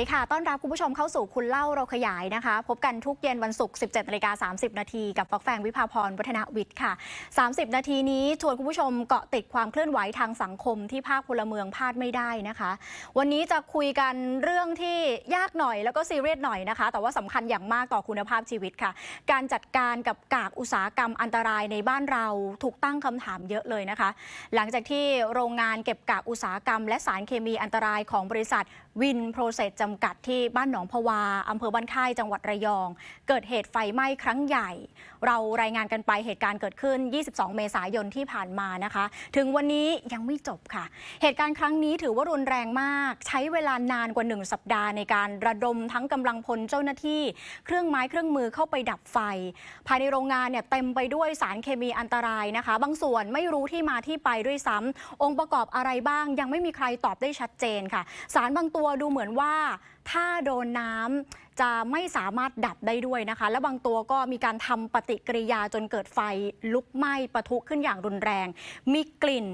ดีค่ะ ต้อนรับคุณผู้ชมเข้าสู่คุณเล่าเราขยายนะคะ พบกันทุกเย็นวันศุกร์ 17นาฬิกา30 นาทีกับฟอกแฟงวิภาพรวัฒนวิทย์ค่ะ 30 นาทีนี้ชวนคุณผู้ชมเกาะติดความเคลื่อนไหวทางสังคมที่ภาคพลเมืองพลาดไม่ได้นะคะ วันนี้จะคุยกันเรื่องที่ยากหน่อยแล้วก็ซีเรียสหน่อยนะคะ แต่ว่าสำคัญอย่างมากต่อคุณภาพชีวิตค่ะ การจัดการกับกากอุตสาหกรรมอันตรายในบ้านเราถูกตั้งคำถามเยอะเลยนะคะ หลังจากที่โรงงานเก็บกากอุตสาหกรรม และสารเคมีอันตรายของบริษัทวินโปรเซสจำกัดที่บ้านหนองพวาอำเภอบ้านค่ายจังหวัดระยอง เกิดเหตุไฟไหม้ครั้งใหญ่ เรารายงานกันไปเหตุการณ์เกิดขึ้น 22 เมษายนที่ผ่านมานะคะ ถึงวันนี้ยังไม่จบค่ะ เหตุการณ์ครั้งนี้ถือว่ารุนแรงมาก ใช้เวลานานกว่า 1 สัปดาห์ในการระดมทั้งกำลังพลเจ้าหน้าที่ เครื่องไม้เครื่องมือเข้าไปดับไฟ ภายในโรงงานเนี่ยเต็มไปด้วยสารเคมีอันตรายนะคะ บางส่วนไม่รู้ที่มาที่ไปด้วยซ้ำองค์ประกอบอะไรบ้าง ยังไม่มีใครตอบได้ชัดเจนค่ะ สารบางตัวดูเหมือนว่าถ้าโดนน้ำจะไม่สามารถดับได้ด้วยนะคะ และบางตัวก็มีการทำปฏิกิริยาจนเกิดไฟลุกไหม้ปะทุขึ้นอย่างรุนแรง มีกลิ่น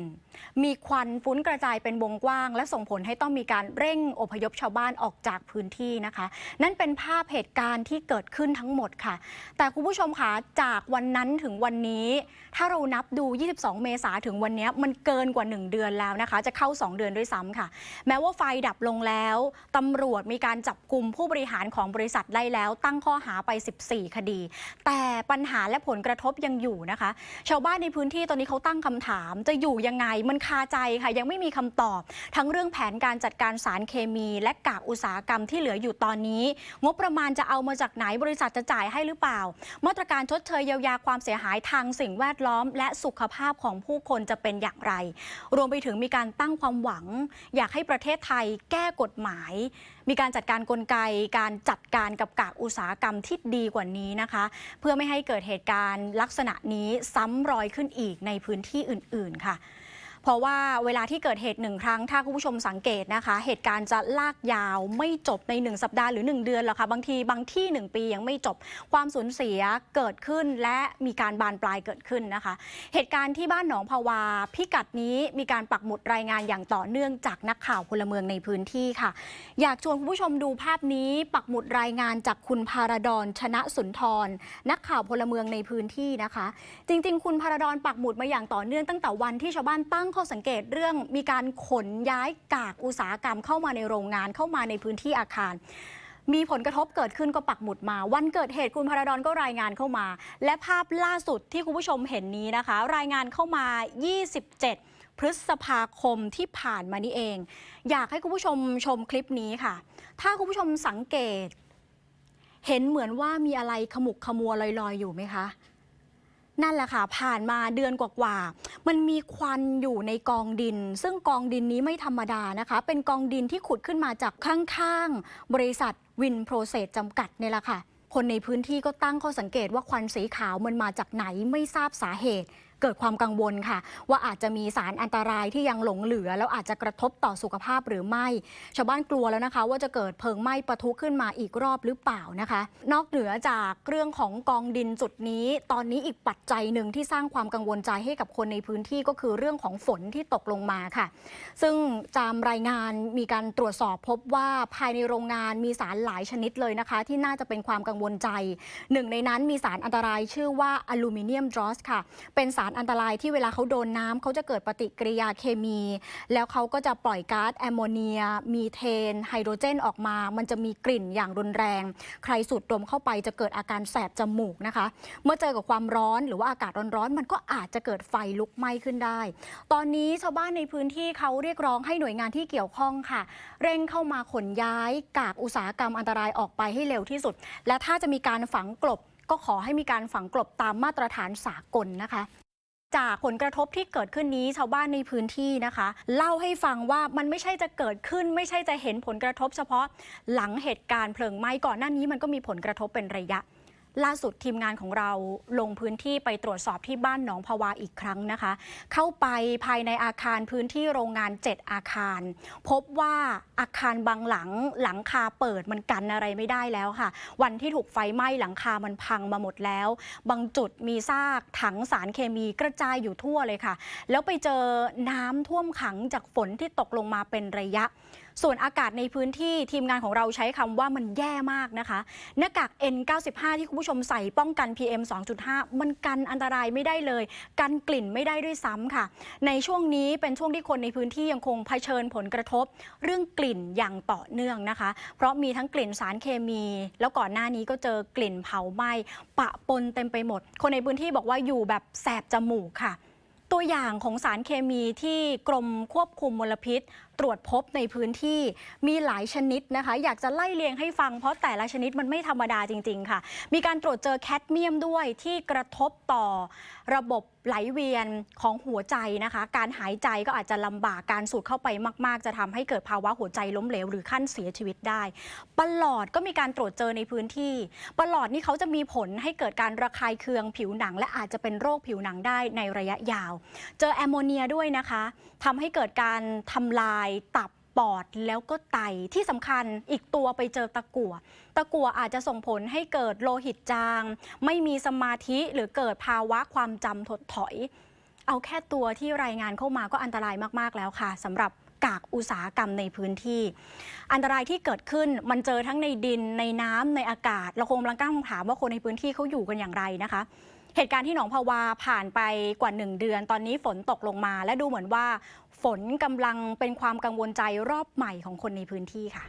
มีควันฟุ้นกระจายเป็นวงกว้าง และส่งผลให้ต้องมีการเร่งอพยพชาวบ้านออกจากพื้นที่นะคะ นั่นเป็นภาพเหตุการณ์ที่เกิดขึ้นทั้งหมดค่ะ แต่คุณผู้ชมคะจากวันนั้นถึงวันนี้ ถ้าเรานับดู 22 เมษาถึงวันนี้มันเกินกว่า 1 เดือนแล้วนะคะ จะเข้า 2 เดือนด้วยซ้ำค่ะ แม้ว่าไฟดับลงแล้วตำรวจมีการจับกลุ่มผู้บริหารของบริษัทได้แล้ว ตั้งข้อหาไป 14 คดี แต่ปัญหาและผลกระทบยังอยู่นะคะ ชาวบ้านในพื้นที่ตอนนี้เขาตั้งคำถามจะอยู่ยังไงมันคาใจค่ะ ยังไม่มีคำตอบ ทั้งเรื่องแผนการจัดการสารเคมี และกากอุตสาหกรรมที่เหลืออยู่ตอนนี้ งบประมาณจะเอามาจากไหนบริษัทจะจ่ายให้หรือเปล่า มาตรการชดเชยเยียวยาความเสียหายทางสิ่งแวดล้อม และสุขภาพของผู้คนจะเป็นอย่างไร รวมไปถึงมีการตั้งความหวัง อยากให้ประเทศไทยแก้กฎหมาย มีการจัดการกลไก การจัดการกับกากอุตสาหกรรมที่ดีกว่านี้นะคะ เพื่อไม่ให้เกิดเหตุการณ์ลักษณะนี้ซ้ำรอยขึ้นอีกในพื้นที่อื่น ๆ ค่ะ เพราะว่าเวลาที่เกิดเหตุหนึ่งครั้ง ถ้าคุณผู้ชมสังเกตนะคะ เหตุการณ์จะลากยาวไม่จบใน 1 สัปดาห์หรือ 1 เดือนหรอกค่ะบางทีบางที่ 1 ปียังไม่จบความสูญเสียเกิดขึ้นและมีการบานปลายเกิดขึ้นนะคะ เหตุการณ์ที่บ้านหนองภาวา พิกัดนี้มีการปักหมุดรายงานอย่างต่อเนื่องจากนักข่าวพลเมืองในพื้นที่ค่ะ อยากชวนคุณผู้ชมดูภาพนี้ ปักหมุดรายงานจากคุณพารดอนชนะสุนทร นักข่าวพลเมืองในพื้นที่นะคะ จริง ๆ คุณพารดอนปักหมุดมาอย่างต่อเนื่องตั้งแต่วันที่ชาวบ้านตั้งข้อสังเกตเรื่องมีการขนย้ายกากอุตสาหกรรมเข้ามาในโรงงานเข้ามาในพื้นที่อาคาร มีผลกระทบเกิดขึ้นก็ปักหมุดมา วันเกิดเหตุคุณพราดอนก็รายงานเข้ามา และภาพล่าสุดที่คุณผู้ชมเห็นนี้นะคะ รายงานเข้ามา 27 พฤษภาคมที่ผ่านมานี่เอง อยากให้คุณผู้ชมชมคลิปนี้ค่ะ ถ้าคุณผู้ชมสังเกต เห็นเหมือนว่ามีอะไรขมุกขมัวลอยๆ อยู่ไหมคะ นั่นแหละค่ะ ผ่านมาเดือนกว่าๆ มันมีควันอยู่ในกองดิน ซึ่งกองดินนี้ไม่ธรรมดานะคะ เป็นกองดินที่ขุดขึ้นมาจากข้างๆ บริษัทวินโปรเซสจำกัดเนี่ยแหละค่ะ คนในพื้นที่ก็ตั้งข้อสังเกตว่าควันสีขาวมันมาจากไหนไม่ทราบสาเหตุ เกิดความกังวลค่ะ ว่าอาจจะมีสารอันตรายที่ยังหลงเหลือ แล้วอาจจะกระทบต่อสุขภาพหรือไม่ ชาวบ้านกลัวแล้วนะคะ ว่าจะเกิดเพลิงไหม้ปะทุขึ้นมาอีกรอบหรือเปล่านะคะ นอกเหนือจากเรื่องของกองดินจุดนี้ ตอนนี้อีกปัจจัยหนึ่งที่สร้างความกังวลใจให้กับคนในพื้นที่ก็คือเรื่องของฝนที่ตกลงมาค่ะ ซึ่งตามรายงานมีการตรวจสอบพบว่าภายในโรงงานมีสารหลายชนิดเลยนะคะ ที่น่าจะเป็นความกังวลใจ หนึ่งในนั้นมีสารอันตรายชื่อว่าอลูมิเนียมดรอสค่ะเป็นสารอันตรายที่เวลาเขาโดนน้ำเขาจะเกิดปฏิกิริยาเคมี แล้วเขาก็จะปล่อยก๊าซแอมโมเนีย มีเทน ไฮโดรเจนออกมา มันจะมีกลิ่นอย่างรุนแรง ใครสูดดมเข้าไปจะเกิดอาการแสบจมูกนะคะ เมื่อเจอกับความร้อนหรือว่าอากาศร้อนๆมันก็อาจจะเกิดไฟลุกไหม้ขึ้นได้ ตอนนี้ชาวบ้านในพื้นที่เขาเรียกร้องให้หน่วยงานที่เกี่ยวข้องค่ะ เร่งเข้ามาขนย้ายกากอุตสาหกรรมอันตรายออกไปให้เร็วที่สุด และถ้าจะมีการฝังกลบก็ขอให้มีการฝังกลบตามมาตรฐานสากลนะคะ จากผลกระทบที่เกิดขึ้นนี้ชาวบ้านในพื้นที่นะคะ เล่าให้ฟังว่ามันไม่ใช่จะเกิดขึ้น ไม่ใช่จะเห็นผลกระทบเฉพาะหลังเหตุการณ์เพลิงไหม้ก่อนหน้านี้มันก็มีผลกระทบเป็นระยะ ล่าสุดทีมงานของเราลงพื้นที่ไปตรวจสอบที่บ้านหนองพวาอีกครั้งนะคะ เข้าไปภายในอาคารพื้นที่โรงงาน 7 อาคาร พบว่าอาคารบางหลังหลังคาเปิดมันกันอะไรไม่ได้แล้วค่ะ วันที่ถูกไฟไหม้หลังคามันพังมาหมดแล้ว บางจุดมีซากถังสารเคมีกระจายอยู่ทั่วเลยค่ะ แล้วไปเจอน้ำท่วมขังจากฝนที่ตกลงมาเป็นระยะ ส่วนอากาศในพื้นที่ทีมงานของเราใช้คำว่ามันแย่มากนะคะ หน้ากาก N95 ที่คุณผู้ชมใส่ป้องกัน PM 2.5 มันกันอันตรายไม่ได้เลย กันกลิ่นไม่ได้ด้วยซ้ำค่ะ ในช่วงนี้เป็นช่วงที่คนในพื้นที่ยังคงเผชิญผลกระทบ เรื่องกลิ่นอย่างต่อเนื่องนะคะ เพราะมีทั้งกลิ่นสารเคมี แล้วก่อนหน้านี้ก็เจอกลิ่นเผาไหม้ปะปนเต็มไปหมด คนในพื้นที่บอกว่าอยู่แบบแสบจมูกค่ะ ตัวอย่างของสารเคมีที่กรมควบคุมมลพิษ ตรวจพบในพื้นที่มีหลายชนิดนะคะ อยากจะไล่เลียงให้ฟังเพราะแต่ละชนิดมันไม่ธรรมดาจริง ๆ ค่ะ มีการตรวจเจอแคดเมียมด้วยที่กระทบต่อ ระบบไหลเวียนของหัวใจนะคะ การหายใจก็อาจจะลำบากการสูดเข้าไปมาก ๆ จะทำให้เกิดภาวะหัวใจล้มเหลวหรือขั้นเสียชีวิตได้ปลอดก็มีการตรวจเจอในพื้นที่ปลอดนี่เขาจะมีผลให้เกิดการระคายเคืองผิวหนัง และอาจจะเป็นโรคผิวหนังได้ในระยะยาว เจอแอมโมเนียด้วยนะคะทำให้เกิดการทำลายตับ ปอดแล้วก็ไตที่สำคัญอีกตัวไปเจอตะกั่วตะกั่วอาจจะส่งผลให้เกิดโลหิตจาง ไม่มีสมาธิหรือเกิดภาวะความจำถดถอย เอาแค่ตัวที่รายงานเข้ามาก็อันตรายมาก ๆ แล้วค่ะสำหรับกากอุตสาหกรรมในพื้นที่ อันตรายที่เกิดขึ้นมันเจอทั้งในดินในน้ำในอากาศ เราคงกำลังตั้งคำถามว่าคนในพื้นที่เขาอยู่กันอย่างไรนะคะ เหตุการณ์ที่หนองพาวาผ่านไปกว่า 1 เดือน ตอนนี้ฝนตกลงมา และดูเหมือนว่า ฝนกำลังเป็นความกังวลใจรอบใหม่ของคนในพื้นที่ค่ะ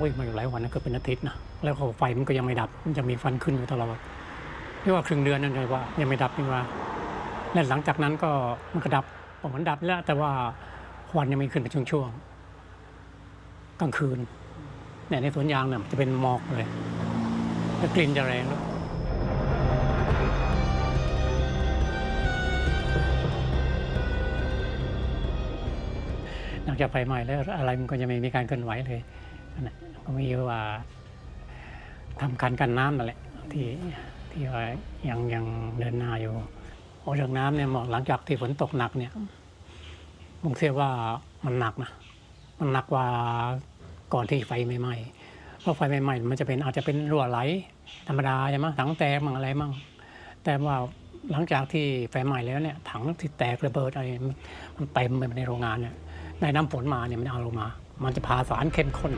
วิ่งมาอยู่หลายวันนะเกือบเป็นอาทิตย์นะแล้วก็ไฟมันก็ยังไม่ดับ มันจะมีฟันขึ้นอยู่ตลอดไม่ว่าครึ่งเดือนนั่นเลยว่ายังไม่ดับนี่ว่าและหลังจากนั้นก็มันก็ดับบอกมันดับแล้ว แต่ว่าควันยังไม่ขึ้นเป็นช่วงๆกลางคืน เนี่ยในสวนยางเนี่ยจะเป็นหมอกเลยแล้วกลิ่นจะแรงแล้วยหลังจากไฟไหม้แล้วอะไรมันก็ยังไม่มีการเคลื่อนไหวเลยก็มีว่าทำการกันน้ำนั่นแหละที่ที่ว่ายังยังเดินหน้าอยู่โอ้เรื่องน้ำเนี่ยหลังจากที่ฝนตกหนักเนี่ยผมเชื่อว่ามันหนักนะ มันหนักกว่า ก่อนที่ไฟไม่ไหม้เพราะไฟไม่ไหม้มันจะเป็นอาจจะเป็นรั่วไหลธรรมดาใช่ไหมถังแตกมั่งอะไรมั่งแต่ว่าหลังจากที่ไฟไหม้แล้วเนี่ยถังที่แตกระเบิดอะไรมันเต็มไปในโรงงานเนี่ยในน้ำฝนมาเนี่ยมันเอาลงมา มันจะพาสารเข้มข้น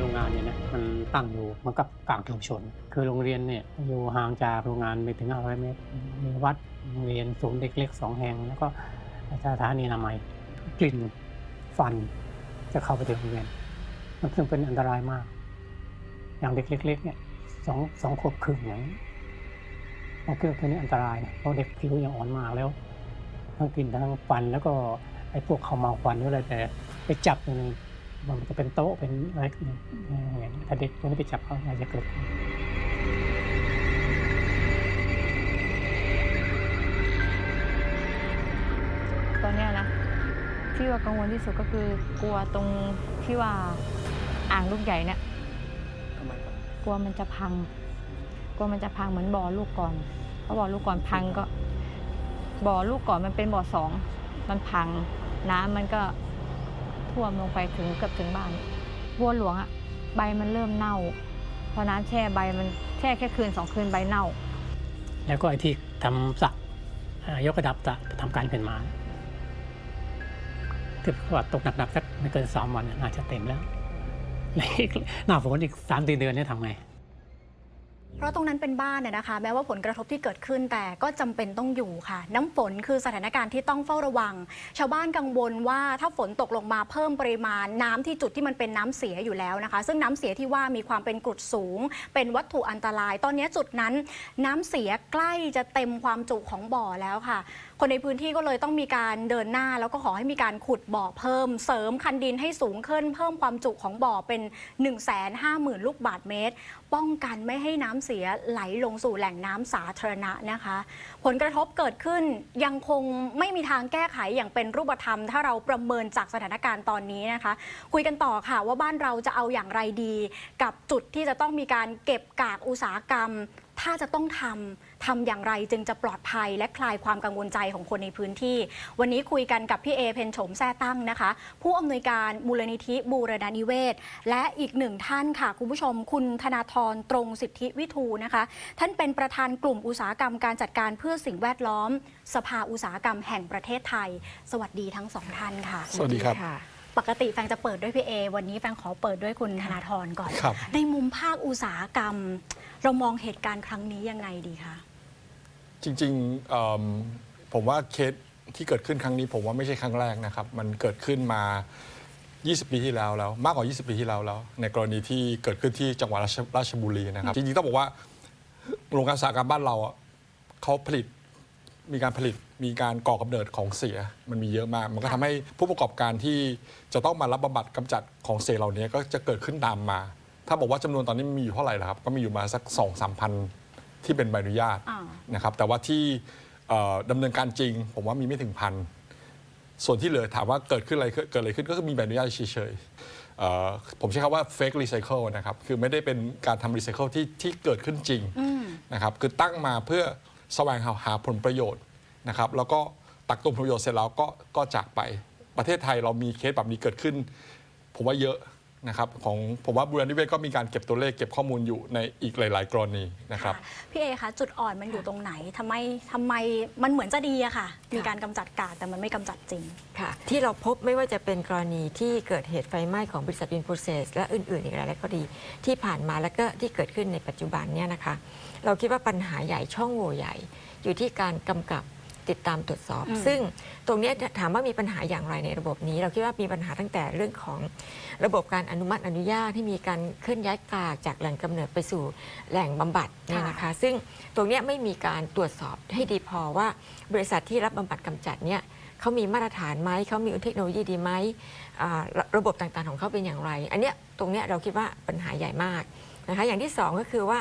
โรงงานเนี่ยนะมันตั้งอยู่มันกับกลางชุมชน คือโรงเรียนเนี่ยอยู่ห่างจากโรงงานไม่ถึง500เมตรมีวัดโรงเรียนศูนย์เด็กเล็กสองแห่งแล้วก็ สถานีอนามัยกลิ่นฟันจะเข้าไปถึงโรงเรียนมันซึ่งเป็นอันตรายมาก อย่างเด็กเล็กๆเนี่ยสองสองขวบครึ่งอย่างนี้มันคือตัวนี้อันตรายเพราะเด็กผิวยังอ่อนมากแล้วทั้งกลิ่นทั้งฟันแล้วก็ไอ้พวกเขาเมาควันหรืออะไรแต่ไปจับอยู่ในมันจะเป็นโต๊ะเป็นอะไรอย่างนี้ถ้าเด็กตัวนี้ไปจับเขาอาจจะเกิด ตอนเนี้ยนะที่ว่ากังวลที่สุดก็คือกลัวตรงที่ว่าอ่างลูกใหญ่เนี่ยกลัวมันจะพัง กลัวมันจะพังเหมือนบ่อลูกก่อนเพราะบ่อลูกก่อนพังก็บ่อลูกก่อนมันเป็นบ่อสองมันพัง น้ำมันก็ท่วมลงไปถึงเกือบถึงบ้านวัวหลวงอะใบมันเริ่มเน่า พอน้ำแช่ใบมันแช่แค่คืนสองคืนใบเน่า แล้วก็ไอ้ที่ทำสระอ่ายกระดับสระทำการขึ้นมา ที่ว่าตกหนักๆสักไม่เกินสามวันน่าจะเต็มแล้วหน้าฝนอีกสามสี่เดือนนี่ทำไง เพราะตรงนั้นเป็นบ้านน่ยนะคะ แม้ว่าผลกระทบที่เกิดขึ้นแต่ก็จำเป็นต้องอยู่ค่ะ น้ำฝนคือสถานการณ์ที่ต้องเฝ้าระวัง ชาวบ้านกังวลว่าถ้าฝนตกลงมาเพิ่มปริมาณ น้ำที่จุดที่มันเป็นน้ำเสียอยู่แล้วนะคะ ซึ่งน้ำเสียที่ว่ามีความเป็นกรดสูง เป็นวัตถุอันตราย ตอนนี้จุดนั้น น้ำเสียใกล้จะเต็มความจุของบ่อแล้วค่ะ คนในพื้นที่ก็เลยต้องมีการเดินหน้า แล้วก็ขอให้มีการขุดบ่อเพิ่ม เสริมคันดินให้สูงขึ้น เพิ่มความจุของบ่อเป็น 1 5 0 0 0 0 ลูกบาทเมตร ป้องกันไม่ให้น้ำเสียไหลลงสู่แหล่งน้ำสาธารณะนะคะ ผลกระทบเกิดขึ้นยังคงไม่มีทางแก้ไขอย่างเป็นรูปธรรม ถ้าเราประเมินจากสถานการณ์ตอนนี้นะคะ คุยกันต่อค่ะว่าบ้านเราจะเอาอย่างไรดี กับจุดที่จะต้องมีการเก็บกากอุตสาหกรรม ถ้าจะต้องทำ ทำอย่างไรจึงจะปลอดภัยและคลายความกังวลใจของคนในพื้นที่ วันนี้คุยกันกับพี่เอเพนโฉมแซ่ตั้งนะคะ ผู้อำนวยการมูลนิธิบูรณานิเวศ และอีกหนึ่งท่านค่ะคุณผู้ชม คุณธนาธรตรงสิทธิวิทูนะคะ ท่านเป็นประธานกลุ่มอุตสาหกรรมการจัดการเพื่อสิ่งแวดล้อม สภาอุตสาหกรรมแห่งประเทศไทย สวัสดีทั้งสองท่านค่ะ สวัสดีครับปกติแฟงจะเปิดด้วยพี่เอ วันนี้แฟงขอเปิดด้วยคุณธนาธรก่อน ครับ ในมุมภาคอุตสาหกรรม เรามองเหตุการณ์ครั้งนี้ยังไงดีคะ จริงๆเอิ่มผมว่าเคสที่เกิดขึ้นครั้งนี้ผมว่าไม่ใช่ครั้งแรกนะครับ มันเกิดขึ้นมา 20 ปีที่แล้วแล้วมากกว่า 20 ปีที่แล้วแล้ว ในกรณีที่เกิดขึ้นที่จังหวัดราชราชบุรีนะครับ จริงๆต้องบอกว่าโรงงานอุตสาหกรรมบ้านเราอะเขาผลิตมีการผลิตมีการก่อกำเนิดของเสียมันมีเยอะมาก มันก็ทำให้ผู้ประกอบการที่จะต้องมารับบำบัดกำจัดของเสียเหล่านี้ก็จะเกิดขึ้นตามมา ถ้าบอกว่าจำนวนตอนนี้มีอยู่เท่าไหร่ล่ะครับก็มีอยู่มาสัก2 3 0 0พัน ที่เป็นใบอนุญาตอ่า นะครับ แต่ว่าที่เอ่อดำเนินการจริง ผมว่ามีไม่ถึงพัน ส่วนที่เหลือถามว่าเกิดขึ้นอะไรขึ้นเกิดอะไรขึ้นก็คือมีใบอนุญาตเฉยๆเอ่อผมใช้คำว่า fake recycle นะครับ คือไม่ได้เป็นการทำ recycle ที่ที่เกิดขึ้นจริงนะครับ คือตั้งมาเพื่อแสวงหาหาผลประโยชน์นะครับ แล้วก็ตักตวผลประโยชน์เสร็จแล้วก็ก็จากไป ประเทศไทยเรามีเคสแบบนี้เกิดขึ้น ผมว่าเยอะ นะครับของผมว่าบุรณนิเวศก็มีการเก็บตัวเลขเก็บข้อมูลอยู่ในอีกหลาย ๆ กรณีนะครับค่ะพี่เอคะจุดอ่อนมันอยู่ตรงไหนทำไมทำไมมันเหมือนจะดีอะค่ะ มีการกำจัดกากแต่มันไม่กำจัดจริง ค่ะ ที่เราพบไม่ว่าจะเป็นกรณีที่เกิดเหตุไฟไหม้ของบริษัทวินโปรเซสและอื่น ๆ อีกหลายๆคดีที่ผ่านมาแล้วก็ที่เกิดขึ้นในปัจจุบันเนี่ยนะคะ เราคิดว่าปัญหาใหญ่ช่องโหว่ใหญ่ อยู่ที่การกำกับ ติดตามตรวจสอบอืมซึ่งตรงเนี้ยถามว่ามีปัญหาอย่างไรในระบบนี้ เราคิดว่ามีปัญหาตั้งแต่เรื่องของระบบการอนุมัติอนุญาตที่มีการเคลื่อนย้ายกากจากแหล่งกำเนิดไปสู่แหล่งบำบัดเนี่ยนะคะ ซึ่งตรงเนี้ยไม่มีการตรวจสอบให้ดีพอว่าบริษัทที่รับบำบัดกำจัดเนี่ยเขามีมาตรฐานไหมเขามีเทคโนโลยีดีไหมอ่าระระบบต่างๆของเขาเป็นอย่างไร อันเนี้ยตรงเนี้ยเราคิดว่าปัญหาใหญ่มากนะคะอย่างที่สองก็คือว่า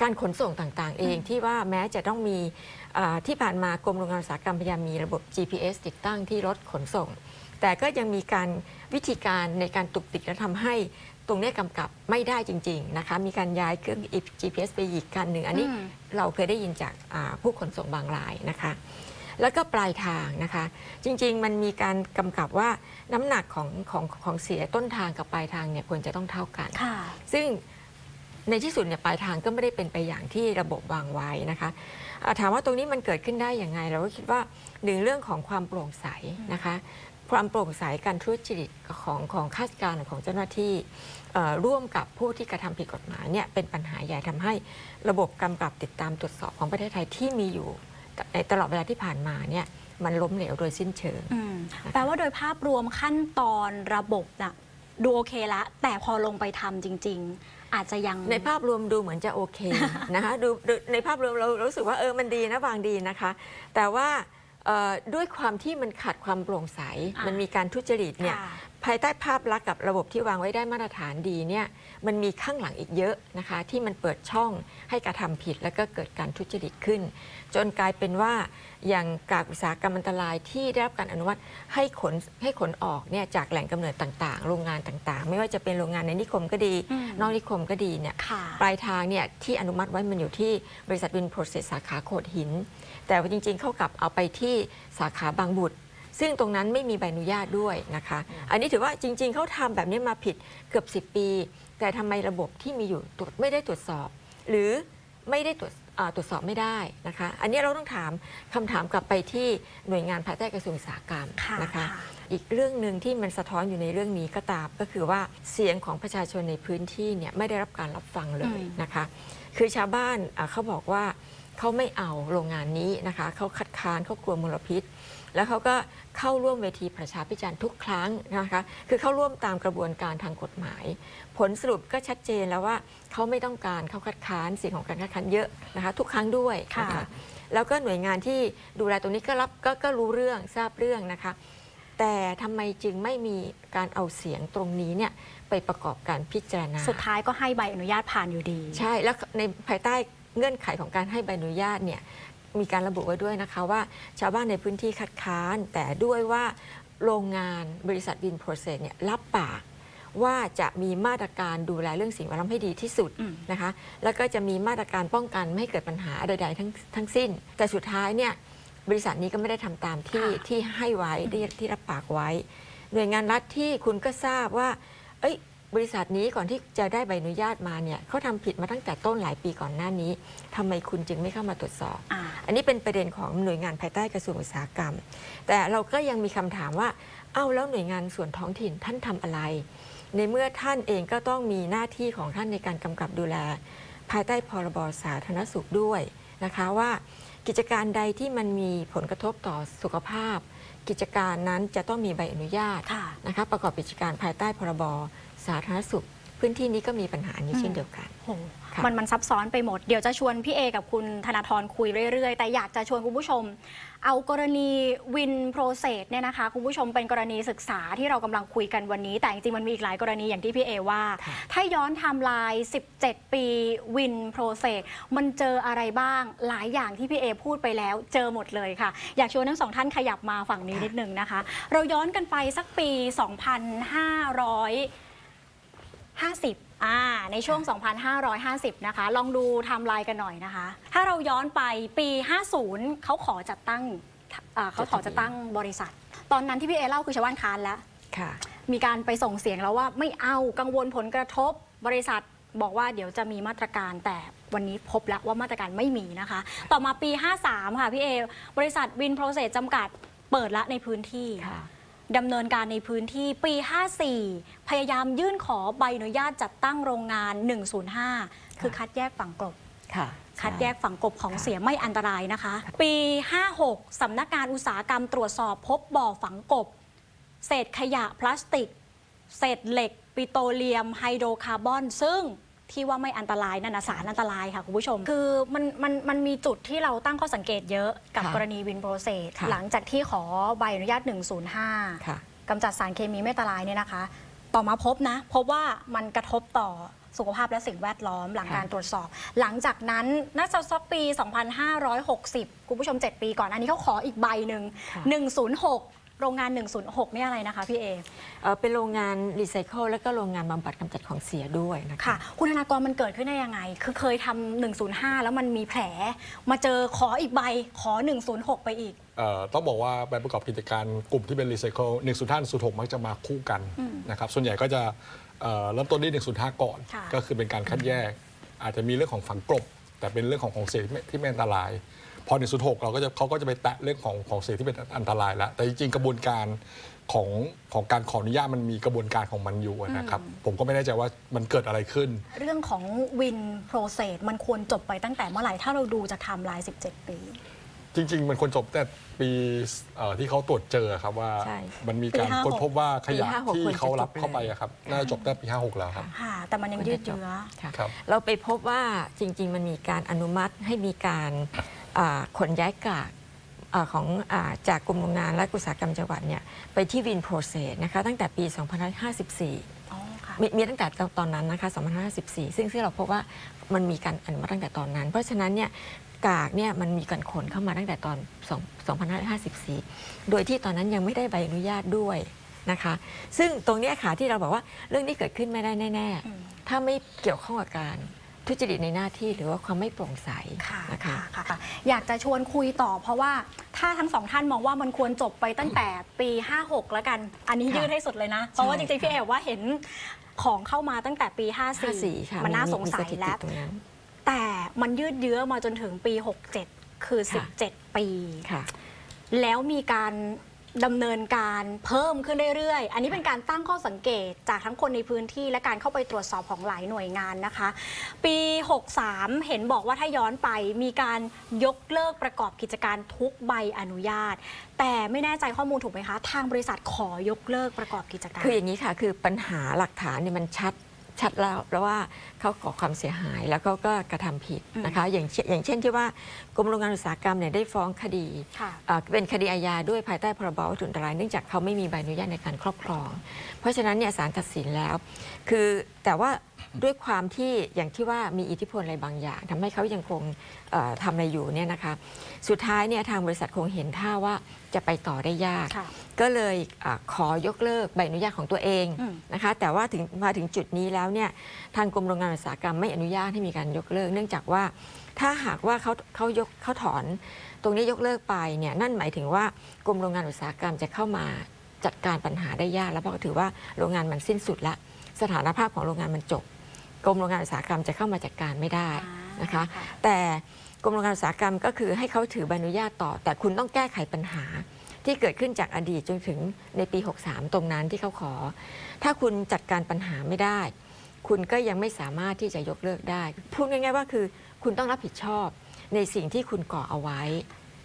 การขนส่งต่างๆ เองที่ว่าแม้จะต้องมีอ่า ที่ผ่านมากรมโรงงานอุตสาหกรรมพยายามมีระบบ GPS ติดตั้งที่รถขนส่ง แต่ก็ยังมีการวิธีการในการตุกติกและทำให้ตรงเนี้ยกำกับไม่ได้จริง ๆนะคะ มีการย้ายเครื่อง GPS ไปอีกคันหนึ่ง อันนี้อืมเราเคยได้ยินจากอ่าผู้ขนส่งบางรายนะคะ แล้วก็ปลายทางนะคะ จริงๆ มันมีการกำกับว่าน้ำหนักของของของเสียต้นทางกับปลายทางเนี่ยควรจะต้องเท่ากันค่ะซึ่ง ในที่สุดเนี่ยปลายทางก็ไม่ได้เป็นไปอย่างที่ระบบวางไว้นะคะอ่าถามว่าตรงนี้มันเกิดขึ้นได้อย่างไง เราก็คิดว่าหนึ่งเรื่องของความโปร่งใสนะคะความโปร่งใสการทุจริตของของข้าราชการของเจ้าหน้าที่เอ่อร่วมกับผู้ที่กระทำผิดกฎหมายเนี่ยเป็นปัญหาใหญ่ทำให้ระบบกำกับติดตามตรวจสอบของประเทศไทยที่มีอยู่ในตลอดเวลาที่ผ่านมาเนี่ยมันล้มเหลวโดยสิ้นเชิงอืมแปลว่าโดยภาพรวมขั้นตอนระบบน่ะดูโอเคละ แต่พอลงไปทำจริง ๆ อาจจะยัง ในภาพรวมดูเหมือนจะโอเคนะคะดูดูในภาพรวมเรารู้สึกว่าเออมันดีนะบางดีนะคะ แต่ว่าเอ่อด้วยความที่มันขาดความโปร่งใสอะมันมีการทุจริตเนี่ย ค่ะ ภายใต้ภาพลักษณ์กับระบบที่วางไว้ได้มาตรฐานดีเนี่ยมันมีข้างหลังอีกเยอะนะคะ ที่มันเปิดช่องให้กระทำผิดแล้วก็เกิดการทุจริตขึ้น จนกลายเป็นว่าอย่างกากอุตสาหกรรมอันตรายที่ได้รับการอนุมัติให้ขนให้ขนออกเนี่ยจากแหล่งกำเนิดต่างๆ โรงงานต่างๆ ไม่ว่าจะเป็นโรงงานในนิคมก็ดีอืมนอกนิคมก็ดีเนี่ยค่ะปลายทางเนี่ยที่อนุมัติไว้มันอยู่ที่บริษัทวินโปรเซสสาขาโขดหิน แต่ว่าจริงๆเข้ากลับเอาไปที่สาขาบางบุตร ซึ่งตรงนั้นไม่มีใบอนุญาตด้วยนะคะ อันนี้ถือว่าจริง ๆเขาทำแบบนี้มาผิดเกือบ 10 ปี แต่ทำไมระบบที่มีอยู่ตรวจไม่ได้ตรวจสอบ หรือไม่ได้ตรวจอ่าตรวจสอบไม่ได้นะคะ อันนี้เราต้องถามคำถามกลับไปที่หน่วยงานภายใต้กระทรวงอุตสาหกรรมค่ะนะคะค่ะอีกเรื่องหนึ่งที่มันสะท้อนอยู่ในเรื่องนี้ก็ตาม ก็คือว่าเสียงของประชาชนในพื้นที่เนี่ยไม่ได้รับการรับฟังเลยอืมนะคะ คือชาวบ้านอะเขาบอกว่าเขาไม่เอาโรงงานนี้นะคะเขาคัดค้านเขากลัวมลพิษ แล้วเขาก็เข้าร่วมเวทีประชาพิจารณ์ทุกครั้งนะคะคือเข้าร่วมตามกระบวนการทางกฎหมาย ผลสรุปก็ชัดเจนแล้วว่าเขาไม่ต้องการเขาคัดค้านเสียงของการคัดค้านเยอะนะคะทุกครั้งด้วยนะค่ะคะแล้วก็หน่วยงานที่ดูแลตรงนี้ก็รับก็ก็รู้เรื่องทราบเรื่องนะคะ แต่ทำไมจึงไม่มีการเอาเสียงตรงนี้เนี่ยไปประกอบการพิจารณา สุดท้ายก็ให้ใบอนุญาตผ่านอยู่ดี ใช่แล้วในภายใต้เงื่อนไขของการให้ใบอนุญาตเนี่ย มีการระบุไว้ด้วยนะคะว่า ชาวบ้านในพื้นที่คัดค้าน แต่ด้วยว่าโรงงานบริษัทวินโปรเซสเนี่ยรับปากว่าจะมีมาตรการดูแลเรื่องสิ่งแวดล้อมให้ดีที่สุดอืมนะคะ แล้วก็จะมีมาตรการป้องกันไม่ให้เกิดปัญหาใดๆทั้งทั้งสิ้น แต่สุดท้ายเนี่ยบริษัทนี้ก็ไม่ได้ทำตามที่ค่ะที่ให้ไว้ที่ที่รับปากไว้ หน่วยงานรัฐที่คุณก็ทราบว่า เอ้ย บริษัทนี้ก่อนที่จะได้ใบอนุญาตมาเนี่ยเขาทำผิดมาตั้งแต่ต้นหลายปีก่อนหน้านี้ทำไมคุณจึงไม่เข้ามาตรวจสอบ อ่า อันนี้เป็นประเด็นของหน่วยงานภายใต้กระทรวงอุตสาหกรรม แต่เราก็ยังมีคำถามว่า เอ้าแล้วหน่วยงานส่วนท้องถิ่นท่านทำอะไร ในเมื่อท่านเองก็ต้องมีหน้าที่ของท่านในการกำกับดูแล ภายใต้พรบสาธารณสุขด้วยนะคะว่า กิจการใดที่มันมีผลกระทบต่อสุขภาพ กิจการนั้นจะต้องมีใบอนุญาต ค่ะ นะคะประกอบกิจการภายใต้พรบ สาธารณสุข พื้นที่นี้ก็มีปัญหานี้เช่นเดียวกัน โหค่ะมันมันซับซ้อนไปหมด เดี๋ยวจะชวนพี่เอกับคุณธนาธรคุยเรื่อย ๆ แต่อยากจะชวนคุณผู้ชม เอากรณีวินโปรเซสเนี่ยนะคะ คุณผู้ชมเป็นกรณีศึกษาที่เรากำลังคุยกันวันนี้ แต่จริงๆ มันมีอีกหลายกรณีอย่างที่พี่เอว่า ค่ะ ถ้าย้อนไทม์ไลน์ 17 ปีวินโปรเซสมันเจออะไรบ้าง หลายอย่างที่พี่เอพูดไปแล้วเจอหมดเลยค่ะ อยากชวนทั้งสองท่านขยับมาฝั่งนี้นิดนึงนะคะ เราย้อนกันไปสักปี 2500 50อ่าในช่วง 2,550 นะคะ ลองดูไทม์ไลน์กันหน่อยนะคะ ถ้าเราย้อนไปปี 50 เขาขอจัดตั้งอ่าเขาขอจัดตั้งบริษัท ตอนนั้นที่พี่เอเล่าคือชาวบ้านค้านแล้ว ค่ะ มีการไปส่งเสียงแล้วว่าไม่เอากังวลผลกระทบบริษัทบอกว่าเดี๋ยวจะมีมาตรการแต่วันนี้พบแล้วว่ามาตรการไม่มีนะคะ ต่อมาปี 53 ค่ะพี่เอบริษัทวินโปรเซสจำกัดเปิดละในพื้นที่ค่ะ ดำเนินการในพื้นที่ปี 54 พยายามยื่นขอใบอนุญาตจัดตั้งโรงงาน 105 คือคัดแยกฝังกลบค่ะคัดแยกฝังกบของเสียไม่อันตรายนะคะ ปี 56 สำนักงานอุตสาหกรรมตรวจสอบพบบ่อฝังกบ เศษขยะพลาสติก เศษเหล็ก ปิโตรเลียม ไฮโดรคาร์บอน ซึ่ง ที่ว่าไม่อันตรายนั่นนะสารอันตรายค่ะคุณผู้ชม คือมันมันมันมีจุดที่เราตั้งข้อสังเกตเยอะกับค่ะกรณีวินโปรเซสค่ะ หลังจากที่ขอใบอนุญาต 105 ค่ะ กำจัดสารเคมีไม่อันตรายเนี่ยนะคะ ต่อมาพบนะ พบว่ามันกระทบต่อสุขภาพและสิ่งแวดล้อมหลังค่ะการตรวจสอบ หลังจากนั้นน่าจะสักปี 2560 คุณผู้ชม 7 ปีก่อน อันนี้เขาขออีกใบหนึ่งค่ะ 106 โรงงาน 106เนี่ยอะไรนะคะพี่เอเอ่อเป็นโรงงานรีไซเคิลแล้วก็โรงงานบำบัดกำจัดของเสียด้วยนะคะ ค่ะ คุณธนากรมันเกิดขึ้นได้ยังไง คือเคยทำ105 แล้วมันมีแผล มาเจอขออีกใบขอ 106 ไปอีก เอ่อต้องบอกว่าใบประกอบกิจการกลุ่มที่เป็นรีไซเคิล1 0 5 1 0 6มักจะมาคู่กันนะครับส่วนใหญ่ก็จะเอ่อเริ่มต้นที่105 ก่อน ค่ะ ก็คือเป็นการคัดแยก อาจจะมีเรื่องของฝังกลบ แต่เป็นเรื่องของของเสียที่ไม่ที่ไม่อันตราย พอ106เราก็จะเขาก็จะไปแตะเรื่องของของเสียที่เป็นอันตรายแล้ว แต่จริงๆกระบวนการของของการขออนุญาตมันมีกระบวนการของมันอยู่นะครับ ผมก็ไม่แน่ใจว่ามันเกิดอะไรขึ้น เรื่องของวินโปรเซสมันควรจบไปตั้งแต่เมื่อไหร่ ถ้าเราดูจากไทม์ไลน์ 17 ปี จริง ๆ มันควรจบแต่ปีเอ่อที่เขาตรวจเจอครับว่าใช่มันมีการปี56ค้นพบว่าขยะปี56ที่เขารับควรจะจบเข้าไปอะครับน่าจะจบตั้งแต่ปี 56 แล้วครับค่ะแต่มันยังยืดเยื้อค่ะครับเราไปพบว่าจริง ๆ มันมีการอนุมัติให้มีการอ่า ขนย้ายกากอ่าของอาจากกรมโรงงานและอุตสาหกรรมจังหวัดเนี่ยไปที่วินโปรเซสนะคะตั้งแต่ปี 2554อ๋อค่ะมีมีตั้งแต่ตอนนั้นนะคะ2554 ซึ่งซึ่งเราพบว่ามันมีการอนุมัติตั้งแต่ตอนนั้น เพราะฉะนั้นเนี่ยกากเนี่ยมันมีการขนเข้ามาตั้งแต่ตอน 2554 โดยที่ตอนนั้นยังไม่ได้ใบอนุญาตด้วยนะคะ ซึ่งตรงเนี้ยค่ะที่เราบอกว่าเรื่องนี้เกิดขึ้นไม่ได้แน่อืมๆถ้าไม่เกี่ยวข้องกับการ ทุจริตในหน้าที่หรือว่าความไม่โปร่งใสค่ะนะคะค่ะค่ะ อยากจะชวนคุยต่อ เพราะว่าถ้าทั้งสองท่านมองว่ามันควรจบไปตั้งแต่ปี 56 แล้วกัน อันนี้ค่ะยืดให้สุดเลยนะ เพราะว่าจริงๆพี่เอบอกว่าเห็นของเข้ามาตั้งแต่ปี 54 ค่ะ54มันน่าสงสัมียถิติแล้วตรงนั้นแต่มันยืดเยื้อมาจนถึงปี 67 คือค่ะ17 ปีค่ะแล้วมีการ ดำเนินการเพิ่มขึ้นเรื่อยๆ อันนี้เป็นการตั้งข้อสังเกตจากทั้งคนในพื้นที่และการเข้าไปตรวจสอบของหลายหน่วยงานนะคะ ปี 63 เห็นบอกว่าถ้าย้อนไปมีการยกเลิกประกอบกิจการทุกใบอนุญาต แต่ไม่แน่ใจข้อมูลถูกไหมคะ ทางบริษัทขอยกเลิกประกอบกิจการ คืออย่างนี้ค่ะ คือปัญหาหลักฐานเนี่ยมันชัด ชัดแล้วแล้วว่าเขาก่อความเสียหายแล้วเขาก็กระทำผิดนะคะอย่างเช่นอย่างเช่นที่ว่ากรมโรงงานอุตสาหกรรมเนี่ยได้ฟ้องคดีค่ะอ่าเป็นคดีอาญาด้วยภายใต้พรบวัตถุอันตรายเนื่องจากเขาไม่มีใบอนุญาตในการครอบครอง เพราะฉะนั้นเนี่ยศาลตัดสินแล้ว คือแต่ว่า ด้วยความที่อย่างที่ว่ามีอิทธิพลอะไรบางอย่างทำให้เขายังคงเอ่อทำอะไรอยู่เนี่ยนะคะสุดท้ายเนี่ยทางบริษัทคงเห็นท่าว่าจะไปต่อได้ยากค่ะก็เลยอาขอยกเลิกใบอนุญาตของตัวเองอืมนะคะแต่ว่าถึงมาถึงจุดนี้แล้วเนี่ยทางกรมโรงงานอุตสาหกรรมไม่อนุญาตให้มีการยกเลิก เนื่องจากว่าถ้าหากว่าเขาเขายกเขาถอน ตรงนี้ยกเลิกไปเนี่ยนั่นหมายถึงว่ากรมโรงงานอุตสาหกรรมจะเข้ามาจัดการปัญหาได้ยาก แล้วเพราะถือว่าโรงงานมันสิ้นสุดละสถานภาพของโรงงานมันจบ กรมโรงงานอุตสาหกรรมจะเข้ามาจัดการไม่ได้อ่านะคะค่ะแต่กรมโรงงานอุตสาหกรรมก็คือให้เขาถือใบอนุญาตต่อ แต่คุณต้องแก้ไขปัญหาที่เกิดขึ้นจากอดีตจนถึงในปี 63 ตรงนั้นที่เขาขอ ถ้าคุณจัดการปัญหาไม่ได้ คุณก็ยังไม่สามารถที่จะยกเลิกได้ พูดง่ายๆว่าคือ คุณต้องรับผิดชอบในสิ่งที่คุณก่อเอาไว้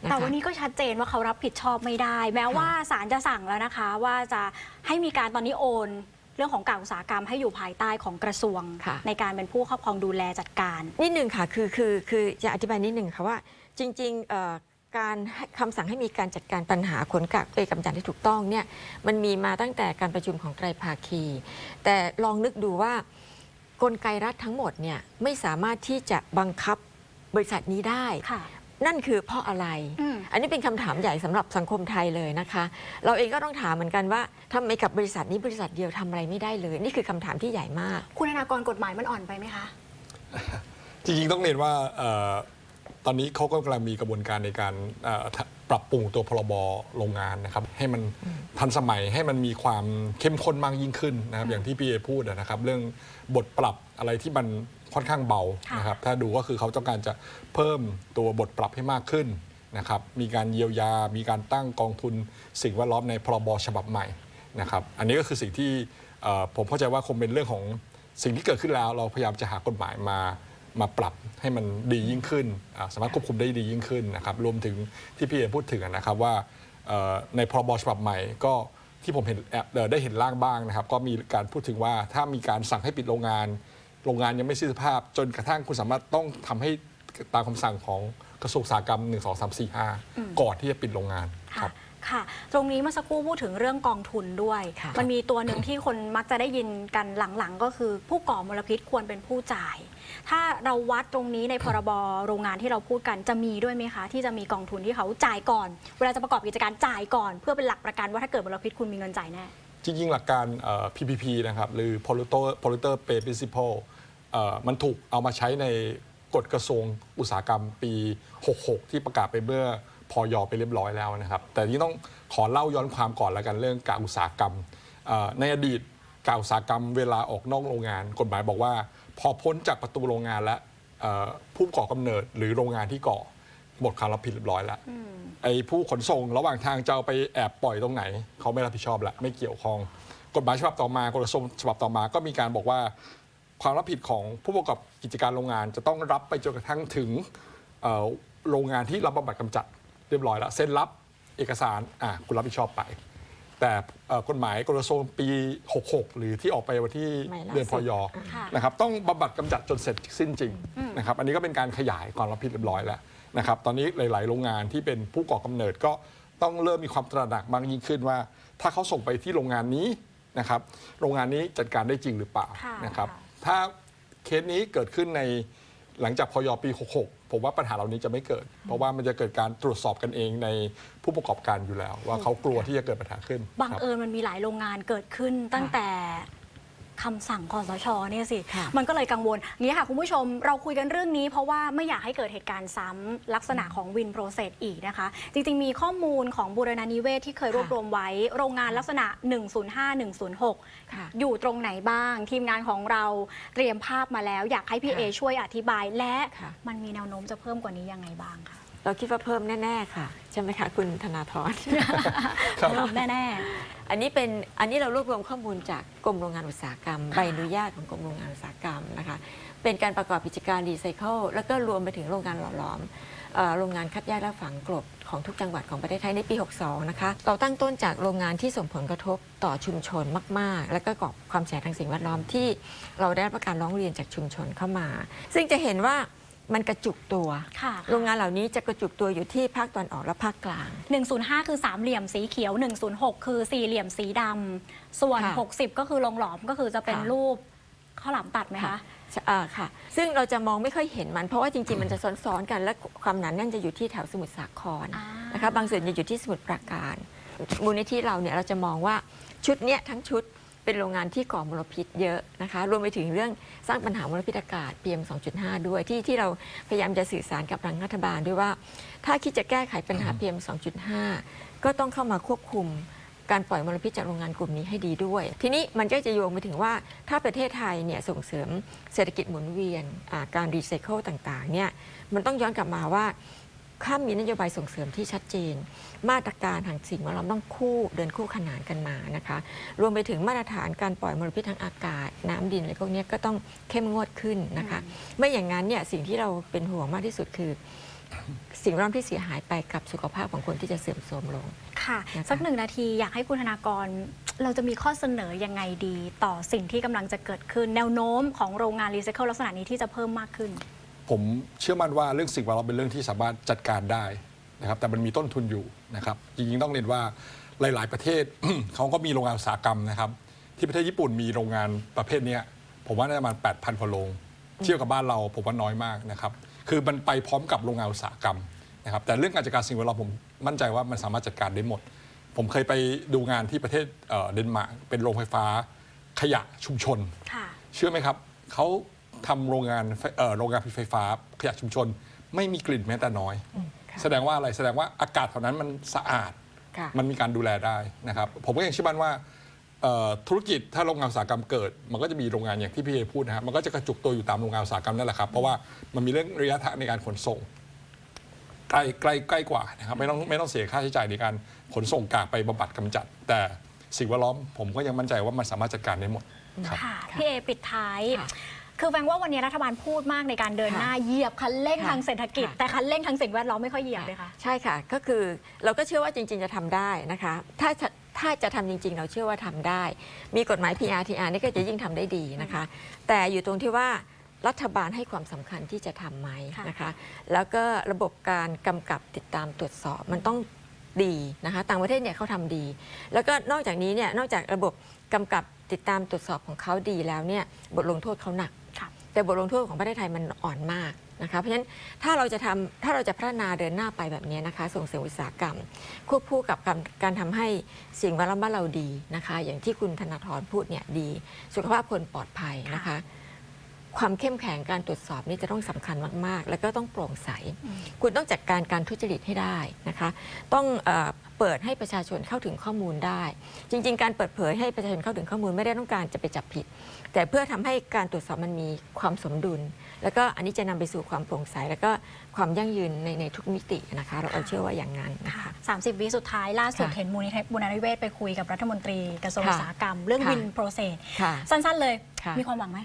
นะคะแต่วันนี้ก็ชัดเจนว่าเขารับผิดชอบไม่ได้ แม้ว่าศาลจะสั่งแล้วนะคะ ว่าจะให้มีการตอนนี้โอน เรื่องของการอุตสาหกรรมให้อยู่ภายใต้ของกระทรวง ค่ะ ในการเป็นผู้ครอบครองดูแลจัดการ นิดหนึ่งค่ะคือคือคือจะอธิบายนิดหนึ่งค่ะว่าจริงๆเอ่อการให้คำสั่งให้มีการจัดการปัญหาขนกักไปกำจัดที่ถูกต้องเนี่ยมันมีมาตั้งแต่การประชุมของไตรภาคี แต่ลองนึกดูว่ากลไกรัฐทั้งหมดเนี่ยไม่สามารถที่จะบังคับบริษัทนี้ได้ ค่ะ นั่นคือเพราะอะไรอืมอันนี้เป็นคำถามใหญ่สำหรับสังคมไทยเลยนะคะ เราเองก็ต้องถามเหมือนกันว่าทำไมกับบริษัทนี้บริษัทเดียวทำอะไรไม่ได้เลย นี่คือคำถามที่ใหญ่มาก คุณธนากรกฎหมายมันอ่อนไปไหมคะ จริงๆต้องเรียนว่าเอ่อตอนนี้เขาก็กำลังมีกระบวนการในการเอ่อทะปรับปรุงตัวพรบโรงงานนะครับ ให้มันทันสมัยให้มันมีความเข้มข้นมากยิ่งขึ้นนะครับอย่างที่พี่เอพูดนะครับ เรื่องบทปรับอะไรที่มัน ค่อนข้างเบาค่ะนะครับถ้าดูก็คือเขาต้องการจะเพิ่มตัวบทปรับให้มากขึ้นนะครับมีการเยียวยา มีการตั้งกองทุนสิ่งแวดล้อมในพรบฉบับใหม่นะครับอันนี้ก็คือสิ่งที่เอ่อผมเข้าใจว่าคงเป็นเรื่องของสิ่งที่เกิดขึ้นแล้ว เราพยายามจะหากฎหมายมามาปรับให้มันดียิ่งขึ้นอ่าสามารถควบคุมได้ดียิ่งขึ้นนะครับรวมถึงที่พี่เอพูดถึงนะครับว่าเอ่อในพรบฉบับใหม่ก็ที่ผมเห็นแอบเอ่อได้เห็นร่างบ้างนะครับ ก็มีการพูดถึงว่าถ้ามีการสั่งให้ปิดโรงงาน โรงงานยังไม่สิ้นสภาพ จนกระทั่งคุณสามารถต้องทำให้ตามคำสั่งของกระทรวงอุตสาหกรรม 1 2 3 4 5 ก่อนที่จะปิดโรงงานคค่ะรับค่ะ ตรงนี้เมื่อสักครู่พูดถึงเรื่องกองทุนด้วยค่ะมันมีตัวหนึ่งที่คนมักจะได้ยินกันหลังๆ ก็คือผู้ก่อมลพิษควรเป็นผู้จ่าย ถ้าเราวัดตรงนี้ในพรบโรงงานที่เราพูดกันจะมีด้วยไหมคะ ที่จะมีกองทุนที่เขาจ่ายก่อน เวลาจะประกอบกิจการจ่ายก่อน เพื่อเป็นหลักประกันว่าถ้าเกิดมลพิษคุณมีเงินจ่ายแน่จริงๆหลักการเอ่อ PPP นะครับหรือ polluter polluter pay principle เอ่อ มันถูกเอามาใช้ในกฎกระทรวงอุตสาหกรรมปี 66 ที่ประกาศไปเมื่อพอยอไปเรียบร้อยแล้วนะครับ แต่ที่ต้องขอเล่าย้อนความก่อนแล้วกันเรื่องการอุตสาหกรรม ในอดีตการอุตสาหกรรมเวลาออกนอกโรงงาน กฎหมายบอกว่า พอพ้นจากประตูโรงงานแล้วผู้ก่อกำเนิดหรือโรงงานที่ก่อหมดความรับผิดเรียบร้อยแล้วไอ้ผู้ขนส่งระหว่างทางจะเอาไปแอบปล่อยตรงไหน เขาไม่รับผิดชอบละไม่เกี่ยวข้อง กฎหมายฉบับต่อมากฎกระทรวงฉบับต่อมาก็มีการบอกว่า ความรับผิดของผู้ประกอบกิจการโรงงาน จะต้องรับไปจนกระทั่งถึงเอ่อโรงงานที่รับบำบัดกำจัดเรียบร้อยแล้วเซ็นรับเอกสารอะคุณรับผิดชอบไป แต่เอ่อกฎหมายกฎกระทรวงปี 66 หรือที่ออกไปวันที่ใหม่ล่าสุดเดือนพยค่ะนะครับต้องบำบัดกำจัดจนเสร็จสิ้นจริงนะครับอันนี้ก็เป็นการขยายความรับผิดเรียบร้อยแล้วนะครับตอนนี้หลาย ๆ โรงงานที่เป็นผู้ก่อกำเนิดก็ต้องเริ่มมีความตระหนักมากยิ่งขึ้นว่า ถ้าเขาส่งไปที่โรงงานนี้นะครับโรงงานนี้จัดการได้จริงหรือเปล่าค่ะนะครับค่ะ ถ้าเคสนี้เกิดขึ้นในหลังจากพยปี 66 ผมว่าปัญหาเหล่านี้จะไม่เกิด เพราะว่ามันจะเกิดการตรวจสอบกันเองในผู้ประกอบการอยู่แล้ว ว่าเขากลัวที่จะเกิดปัญหาขึ้นบังครับ เอิญมันมีหลายโรงงานเกิดขึ้นตั้งแต่ คำสั่งคอสชเนี่ยสิค่ะมันก็เลยกังวลอย่างนี้ค่ะคุณผู้ชมเราคุยกันเรื่องนี้ เพราะว่าไม่อยากให้เกิดเหตุการณ์ซ้ำลักษณะของวินโปรเซสอีกนะคะ จริง ๆ มีข้อมูลของบูรณานิเวศที่เคยรวบรวมไว้ โรงงานลักษณะ 105 106ค่ะอยู่ตรงไหนบ้าง ทีมงานของเราเตรียมภาพมาแล้ว อยากให้พี่ค่ะเอช่วยอธิบายและค่ะมันมีแนวโน้มจะเพิ่มกว่านี้ยังไงบ้างคะ เราคิดว่าเพิ่มแน่ ๆ ค่ะ ใช่ไหมคะ คุณธนาธรเพิ่มแน่อันนี้เป็นอันนี้เรารวบรวมข้อมูลจากกรมโรงงานอุตสาหกรรมใบอนุญาตของกรมโรงงานอุตสาหกรรมนะคะเป็นการประกอบกิจการรีไซเคิลแล้วก็รวมไปถึงโรงงานหล่อหลอมเอ่อโรงงานคัดแยกและฝังกลบของทุกจังหวัดของประเทศไทยในปี 62 นะคะเราตั้งต้นจากโรงงานที่ส่งผลกระทบต่อชุมชนมาก ๆ และก็ก่อความเสียหายทางสิ่งแวดล้อมที่เราได้รับการร้องเรียนจากชุมชนเข้ามา ซึ่งจะเห็นว่า มันกระจุกตัวๆค่ะ โรงงานเหล่านี้จะกระจุกตัวอยู่ที่ภาคตะวันออกและภาคกลาง 105 คือสามเหลี่ยมสีเขียว 106 คือสี่เหลี่ยมสีดำส่วน ค่ะ60 ก็คือลงหลอมก็คือจะเป็นค่ะ รูปข้าวหลามตัดไหมคะ อ่าค่ะ ซึ่งเราจะมองไม่ค่อยเห็นมัน เพราะว่าจริงๆ มันจะซ้อนๆกัน และความหนาแน่นจะอยู่ที่แถวสมุทรสาครอ่าน นะคะ บางส่วนจะอยู่ที่สมุทรปราการ มูลนิธิเราเนี่ยเราจะมองว่าชุดเนี้ยทั้งชุด เป็นโรงงานที่ก่อมลพิษเยอะนะคะรวมไปถึงเรื่องสร้างปัญหามลพิษอากาศ PM 2.5 ด้วยที่ที่เราพยายามจะสื่อสารกับทางรัฐบาลด้วยว่า ถ้าคิดจะแก้ไขปัญหา PM 2.5 ก็ต้องเข้ามาควบคุมการปล่อยมลพิษจากโรงงานกลุ่มนี้ให้ดีด้วย ทีนี้มันก็จะโยงไปถึงว่าถ้าประเทศไทยเนี่ยส่งเสริมเศรษฐกิจหมุนเวียนอ่าการรีไซเคิลต่างๆเนี่ยมันต้องย้อนกลับมาว่า ข้ามมีนโยบายส่งเสริมที่ชัดเจน มาตรการทางสิ่งแวดล้อมต้องคู่เดินคู่ขนานกันมานะคะ รวมไปถึงมาตรฐานการปล่อยมลพิษทางอากาศ น้ำดินอะไรพวกเนี้ยก็ต้องเข้มงวดขึ้นนะคะ ไม่อย่างนั้นเนี่ยสิ่งที่เราเป็นห่วงมากที่สุดคือ สิ่งแวดล้อมที่เสียหายไปกับสุขภาพของคนที่จะเสื่อมโทรมลงค่ะนะคะสักหนึ่งนาทีอยากให้คุณธนากรเราจะมีข้อเสนอยังไงดี ต่อสิ่งที่กำลังจะเกิดขึ้น แนวโน้มของโรงงานรีไซเคิลลักษณะนี้ที่จะเพิ่มมากขึ้น ผมเชื่อมั่นว่าเรื่องสิ่งแวดล้อมเป็นเรื่องที่สามารถจัดการได้นะครับ แต่มันมีต้นทุนอยู่นะครับจริงๆต้องเรียนว่าหลาย ๆ ประเทศ เขาก็มีโรงงานอุตสาหกรรมนะครับ ที่ประเทศญี่ปุ่นมีโรงงานประเภทเนี้ยผมว่าน่าจะประมาณ8,000กว่าโรงเทียบกับบ้านเราผมว่าน้อยมากนะครับ คือมันไปพร้อมกับโรงงานอุตสาหกรรมนะครับ แต่เรื่องการจัดการสิ่งแวดล้อมผมมั่นใจว่ามันสามารถจัดการได้หมด ผมเคยไปดูงานที่ประเทศเอ่อเดนมาร์กเป็นโรงไฟฟ้าขยะชุมชนค่ะเชื่อไหมครับเขา ทำโรงงานไฟเอ่อโรงงานผลิตไฟฟ้า ขยะชุมชน ไม่มีกลิ่นแม้แต่น้อยค่ะแสดงว่าอะไรแสดงว่าอากาศแถวนั้นมันสะอาด ค่ะ มันมีการดูแลได้นะครับ ผมก็ยังเชื่อมั่นว่าเอ่อธุรกิจถ้าโรงงานอุตสาหกรรมเกิด มันก็จะมีโรงงานอย่างที่พี่เอพูดนะครับมันก็จะกระจุกตัวอยู่ตามโรงงานอุตสาหกรรมนั่นแหละครับเพราะว่ามันมีเรื่องระยะทางในการขนส่ง ใกล้ใกล้ใกล้กว่านะครับไม่ต้องไม่ต้องเสียค่าใช้จ่ายในการขนส่งกากไปบำบัดกำจัด แต่สิ่งแวดล้อมผมก็ยังมั่นใจว่ามันสามารถจัดการได้หมดครับ ค่ะพี่เอปิดท้าย ค่ะ คือแปลว่าวันนี้รัฐบาลพูดมากในการเดินหน้าเหยียบคันเร่งค่ะทางเศรษฐกิจค่ะแต่คันเร่งทางสิ่งแวดล้อมไม่ค่อยเหยียบเลยค่ะ ใช่ค่ะ ก็คือเราก็เชื่อว่าจริง ๆ จะทำได้นะคะ ถ้าจะถ้าจะทำจริง ๆ เราเชื่อว่าทำได้ มีกฎหมาย PRTR นี่ก็จะยิ่งทำได้ดีนะคะ แต่อยู่ตรงที่ว่ารัฐบาลให้ความสำคัญที่จะทำไหมค่ะนะคะ แล้วก็ระบบการกำกับติดตามตรวจสอบมันต้อง ดีนะคะต่างประเทศเนี่ยเขาทำดี แล้วก็นอกจากนี้เนี่ยนอกจากระบบกำกับติดตามตรวจสอบของเขาดีแล้วเนี่ยบทลงโทษเขาหนักค่ะแต่บทลงโทษของประเทศไทยมันอ่อนมากนะคะเพราะฉะนั้นถ้าเราจะทำถ้าเราจะพัฒนาเดินหน้าไปแบบนี้นะคะ ส่งเสริมอุตสาหกรรม ควบคู่กับการการทำให้สิ่งแวดล้อมบ้านเราดีนะคะ อย่างที่คุณธนาธรพูดเนี่ยดี สุขภาพคนปลอดภัยนะคะ ความเข้มแข็งการตรวจสอบนี่จะต้องสำคัญมาก ๆ แล้วก็ต้องโปร่งใส คุณต้องจัดการการทุจริตให้ได้นะคะ ต้องเออเปิดให้ประชาชนเข้าถึงข้อมูลได้ จริง ๆ การเปิดเผยให้ประชาชนเข้าถึงข้อมูลไม่ได้ต้องการจะไปจับผิด แต่เพื่อทำให้การตรวจสอบมันมีความสมดุล แล้วก็อันนี้จะนำไปสู่ความโปร่งใส แล้วก็ความยั่งยืนในในทุกมิตินะคะ เราเอาเชื่อว่าอย่างนั้นนะคะ30 วิสุดท้ายล่าสุดค่ะเห็นมูลนิธิบุญนิเวศไปคุยกับรัฐมนตรีกระทรวงค่ะอุตสาหกรรม เรื่องค่ะวินโปรเซสค่ะสั้นๆเลยค่ะมีความหวังไหม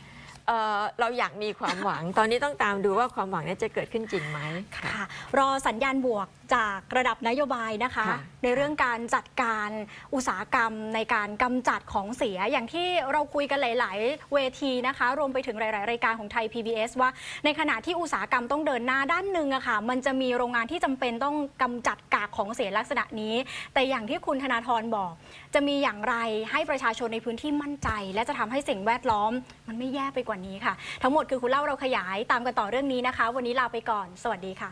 เอ่อเราอยากมีความหวัง ตอนนี้ต้องตามดูว่าความหวังเนี้จะเกิดขึ้นจริงไหม ค่ะรอสัญญาณบวกจากระดับนโยบายนะคะ ค่ะ ในเรื่องการจัดการอุตสาหกรรมในการกำจัดของเสีย อย่างที่เราคุยกันหลาย ๆ เวทีนะคะ รวมไปถึงหลาย ๆ รายการของไทย PBS ว่า ในขณะที่อุตสาหกรรมต้องเดินหน้าด้านหนึ่งอะค่ะ มันจะมีโรงงานที่จำเป็นต้องกำจัดกากของเสียลักษณะนี้ แต่อย่างที่คุณธนาธรบอก จะมีอย่างไรให้ประชาชนในพื้นที่มั่นใจ และจะทำให้สิ่งแวดล้อม มันไม่แย่ไปกว่านี้ค่ะ ทั้งหมดคือคุณเล่าเราขยายตามกันต่อเรื่องนี้นะคะ วันนี้ลาไปก่อน สวัสดีค่ะ